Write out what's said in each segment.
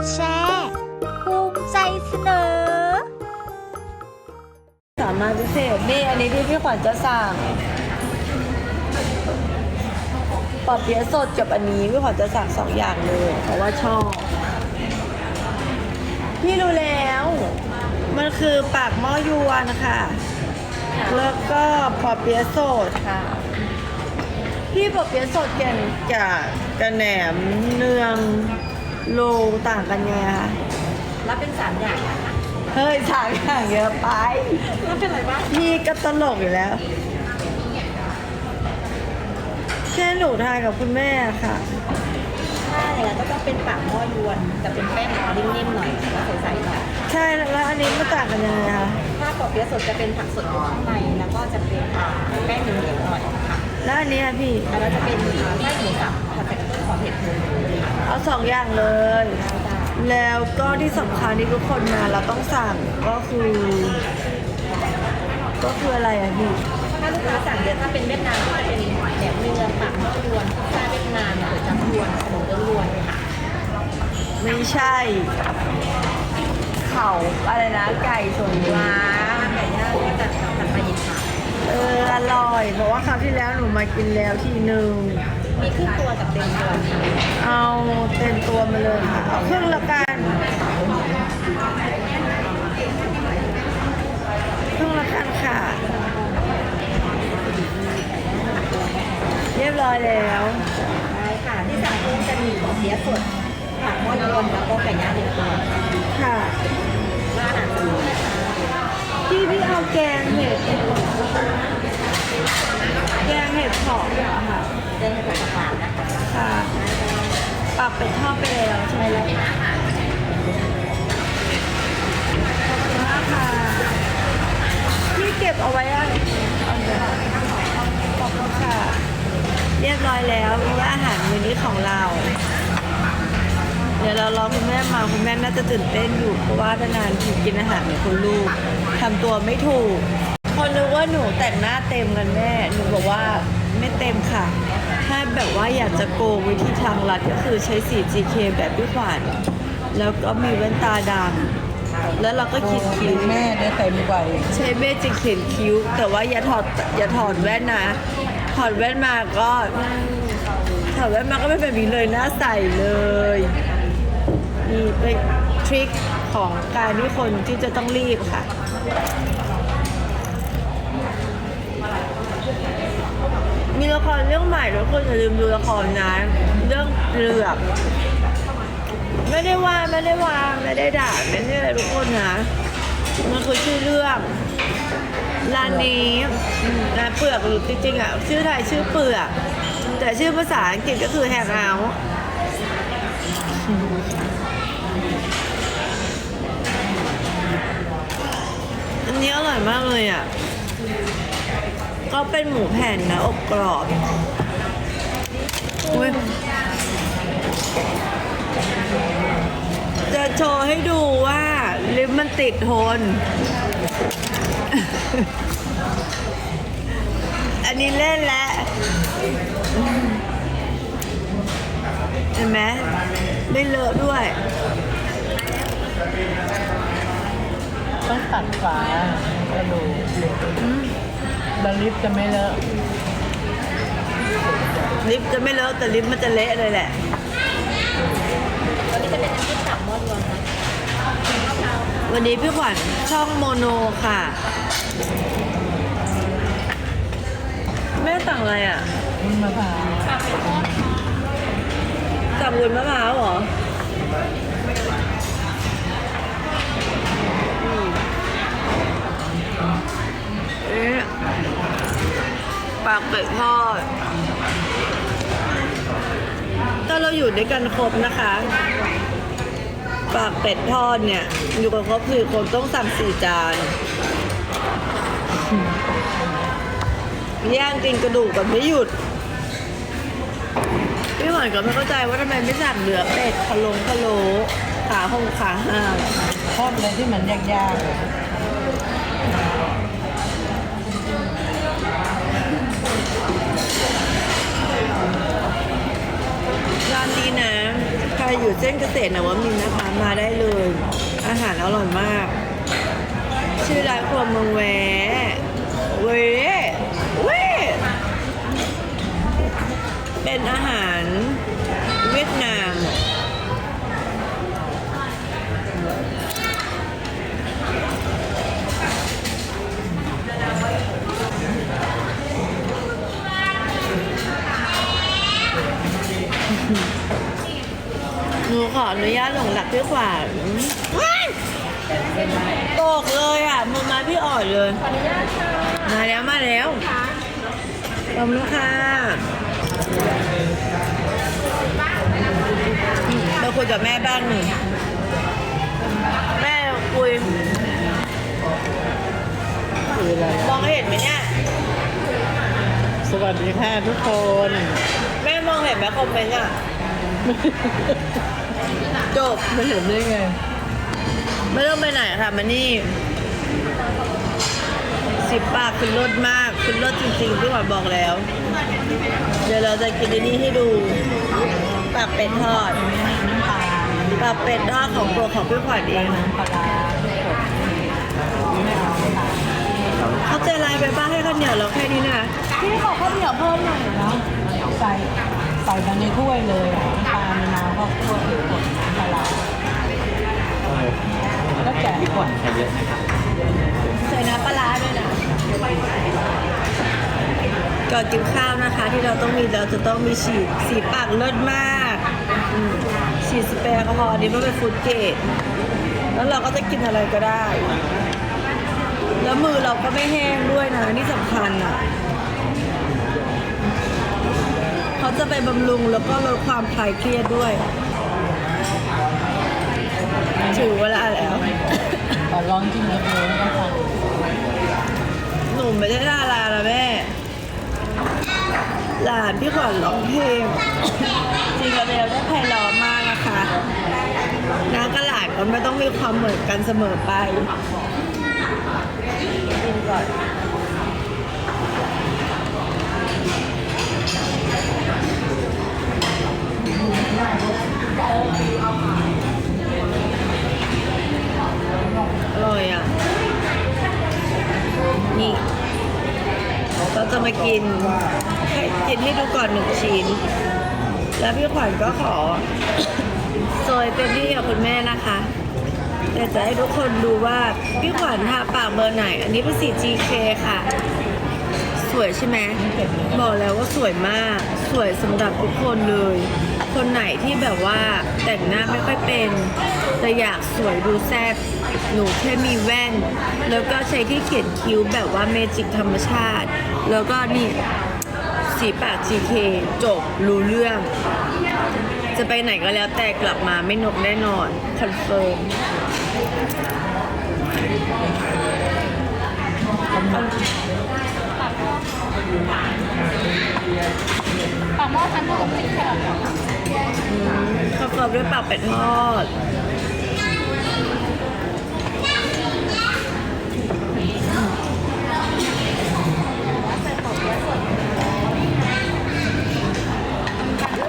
ดแชร์ภูมิใจเสนอ สามารถพิเศษนี่อันนี้ที่พี่ขวัญจะสั่งปอเปี๊ยะสดกับอันนี้พี่ขวัญจะสั่งสองอย่างเลย เพราะว่าชอบ พี่รู้แล้ว มันคือปากหม้อยวนค่ะ แล้วก็ปอเปี๊ยะสดค่ะ พี่ปอเปี๊ยะสดแกนกับกระแหนมเนือง โลต่างกันไงคะรับเป็นสามอย่างนะคะเฮ้ยสามอย่างเยอะไปรับเป็นอะไรบ้างพี่ก็ตลกอยู่แล้ว แค่หนูทานกับคุณแม่ค่ะถ้าอย่างนั้นก็ต้องเป็นปากหม้อยวนแต่เป็นแป้งนิ่มๆหน่อยแล้วใสๆหน่อยใช่แล้วอันนี้มันต่างกันยังไงคะถ้าปอเปี๊ยะสดจะเป็นผักสดอยู่ข้างในแล้วก็จะเป็นอ่าแป้งเหนียวๆหน่อยค่ะแล้วอันนี้อะพี่แล้วก็จะเป็นไส้หมูสับผัด เผ็ดเอาสองอย่างเลย แล้วก็ที่สำคัญที่ทุกคนมาเราต้องสั่งก็คือ ก็คืออะไรอะพี่ถ้าลูกค้าสั่งเยอะถ้าเป็นเวียดนามก็จะเป็นแหนมเนืองปากหม้อยวนพิซซ่าเวียดนามก๋วยจั๊บยวนขนมเบื้องยวนค่ะไม่ใช่ เขาอะไรนะไก่ส่วนปลาถ้าไก่ย่างก็จะผัดปลาหยิบค่ะเอออร่อยเพราะว่าคราวที่แล้วหนูมากินแล้วทีหนึ่ง มีครึ่งตัวกับเต็มตัวเอาเต็มตัวมาเลยค่ะเอาครึ่งละกันครึ่งละกันค่ะ เรียบร้อยแล้วได้ค่ะที่สั่งเพิ่มจะมีปองเปี๊ยสดผักหม้อยวนแล้วก็ไก่ย่างหนึ่งตัวค่ะร้านอาหารพี่พี่เอาแกงเห็ด แกงเห็ดเผาะเหรอค่ะเดินไปกับหวานนะคะค่ะปรับเป็นทอดไปแล้วใช่ไหมล่ะขอบคุณมากค่ะพี่เก็บเอาไว้อะเอาเดี๋ยวขอบคุณค่ะ เรียบร้อยแล้วเพราะว่าอาหารมื้อนี้ของเรา เดี๋ยวเรารอคุณแม่มาคุณแม่น่าจะตื่นเต้นอยู่เพราะว่านานๆทีกินอาหารเหมือนคุณลูกทำตัวไม่ถูก คนนึกว่าหนูแต่งหน้าเต็มกันแม่หนูบอกว่าไม่เต็มค่ะ ถ้าแบบว่าอยากจะโกงวิธีทางลัดก็คือใช้สี GK แบบพี่ขวัญแล้วก็มีแว่นตาดำแล้วเราก็คิดคิ้วแม่ได้เต็มกว่าอีกใช้เมจิกเขียนคิ้ว แต่ว่าอย่าถอดอย่าถอดแว่นนะ ถอดแว่นมาก็ถอดแว่นมาก็ไม่เป็นแบบนี้เลยหน้าใสเลยนี่เป็นทริคของการที่คนที่จะต้องรีบค่ะ มีละครเรื่องใหม่ทุกคนอย่าลืมดูละครนะ เรื่องเรือบไม่ได้ว่าไม่ได้ว่าไม่ได้ด่าไม่ได้อะไรทุกคนนะมันคือชื่อเรื่องร้านนี้ร้านเปลือกหรือจริงๆอะชื่อไทยชื่อเปลือกแต่ชื่อภาษาอังกฤษก็คือแฮงเอาท์อันนี้อร่อยมากเลยอะ ก็เป็นหมูแผ่นนะอบกรอบอุ๊ยจะโชว์ให้ดูว่าลิปมันติดทน อันนี้เล่นแล้วเห็นไหมไม่เลอะด้วย ต้องตัดฝาก็ดู แล้วลิฟต์จะไม่เลอะลิปจะไม่เลอะแต่ลิปมันจะเละเลยแหละวันนี้จะเป็นน้ำจิ้มผักหม้อยวนนะวันนี้พี่ขวัญช่องโมโนค่ะ แม่สั่งอะไรอะมันมะพร้าวสั่งวุ้นมะพร้าวเหรออื เอ๊ะปากเป็ดทอดถ้าเราอยู่ด้วยกันครบนะคะ ปากเป็ดทอดเนี่ย อยู่กันครบสี่คนต้องสั่งสี่จานย่างกินกระดูกกันไม่หยุดพี่หวานก็ไม่เข้าใจว่าทำไมไม่สั่งเนื้อเป็ดพะโลงพะโลขาหงขาห้าชอบอะไรที่มันยากๆอะ ร้านนี้นะใครอยู่เส้นเกษตรนะวมินทร์นะคะมาได้เลย อาหารอร่อยมาก ชื่อร้านครัวเมืองแหวเว้เว้เป็นอาหารเวียดนาม หนูขออนุญาตหลงหลักพี่ขวัญว้ายตกเลยอะมือไม้พี่อ่อนเลยมาแล้วมาแล้วขอบคุณค่ะอืมเราคุยกับแม่บ้างหนึ่งแม่คุยคืออะไรมองเห็นไหมเนี่ย สวัสดีค่ะทุกคนแม่มอง เห็นไหมคอมเมนต์อะ จบ ไม่เห็นได้ไง ไม่ต้องไปไหนค่ะมานี่สิบปากคือรสมากคือรสจริงๆพี่หวานบอกแล้ว เดี๋ยวเราจะกินอันนี้ให้ดูปากเป็ดทอดปากเป็ดทอดของโปรดของพี่ขวัญเองปลาร้าไม่เอาค่ะเขาใจร้ายไปบ้างให้ข้าวเหนียวเราแค่นี้นะพี่ขอข้าวเหนียวเพิ่มหน่อยนะใส่ ใส่ในถ้วยเลยอะน้ำปลามะนาวข้าวคั่วหรือกดน้ำปลาร้าแล้วแกะก่อนใส่น้ำปลาร้าด้วยนะก่อนกินข้าวนะคะ ที่เราต้องมีเราจะต้องมีฉีดสีปากเลิศมากอืมฉีดสเปรย์แอลกอฮอล์นี่มันเป็นฟูดเกรดแล้วเราก็จะกินอะไรก็ได้ แล้วมือเราก็ไม่แห้งด้วยนะนี่สำคัญอะ เขาจะไปบำรุงแล้วก็ลดความคลายเครียดด้วย ถือเวลาแล้ว ขอลองจิ้มกับเนื้อแล้วกันหนูไม่ได้ดาราแล้วแม่ หลานพี่ขวัญร้องเพลง จริงกับเดลได้ไพเราะมากนะคะน้ากับหลานก็ไม่ต้องมีความเหมือนกันเสมอไปกินก่อน มากินให้กินให้ดูก่อนหนึ่งชิ้น แล้วพี่ขวัญก็ขอ โซยเต็มที่กับคุณแม่นะคะแต่จะให้ทุกคนดูว่าพี่ขวัญทาปากเบอร์ไหน อันนี้เป็นสี GK ค่ะ สวยใช่ไหมบอกแล้วว่าสวยมาก สวยสำหรับทุกคนเลย คนไหนที่แบบว่าแต่งหน้าไม่ค่อยเป็น แต่อยากสวยดูแซ่บหนูแค่มีแว่น แล้วก็ใช้ที่เขียนคิ้วแบบว่าเมจิกธรรมชาติ แล้วก็นี่สีปาก GK จบรู้เรื่อง จะไปไหนก็แล้วแต่กลับมาไม่นกแน่นอน คอนเฟิร์มปากหม้อทานคู่กับพริกแครอทเหรอข้าวเกรียบด้วยปากเป็ดทอด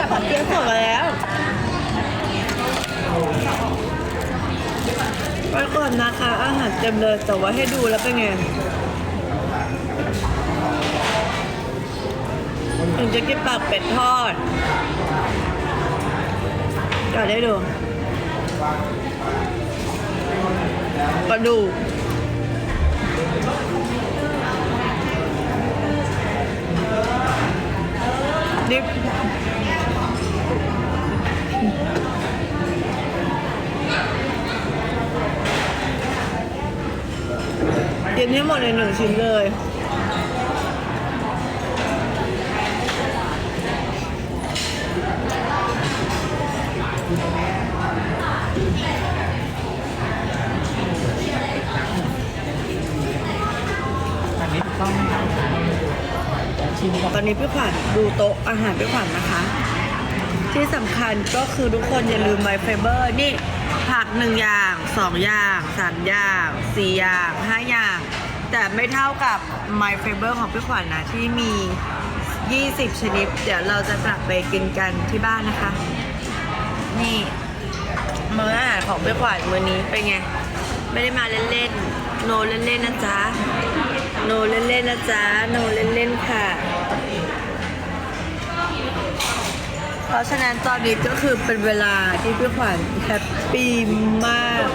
แต่ผัด เกี๊ยวสดมาแล้วไปก่อนนะคะ อาหารเต็มเลยแต่ว่าให้ดูแล้วเป็นไงถึงจะกินปากเป็ดทอดก็ได้ดูกระดูกดิบ กินให้หมดในหนึ่งชิ้นเลยอันนี้ถูกต้องไหมครับชิมกับตอนนี้พี่ขวัญดูโต๊ะอาหารพี่ขวัญนะคะ ที่สำคัญก็คือทุกคนอย่าลืมไมไฟเบอร์นี่ผักหนึ่งอย่างสองอย่างสามอย่างสี่อย่างห้าอย่าง แต่ไม่เท่ากับไมไฟเบอร์ของพี่ขวัญนะที่มี 20 ชนิด เดี๋ยวเราจะกลับไปกินกันที่บ้านนะคะ นี่มื้ออาหารของพี่ขวัญมื้อนี้เป็นไง ไม่ได้มาเล่นๆโนเล่นๆนะจ๊ะโนเล่นๆนะจ๊ะโนเล่นๆค่ะ เพราะฉะนั้นตอนนี้ก็คือเป็นเวลาที่พี่ขวัญแฮปปี้มาก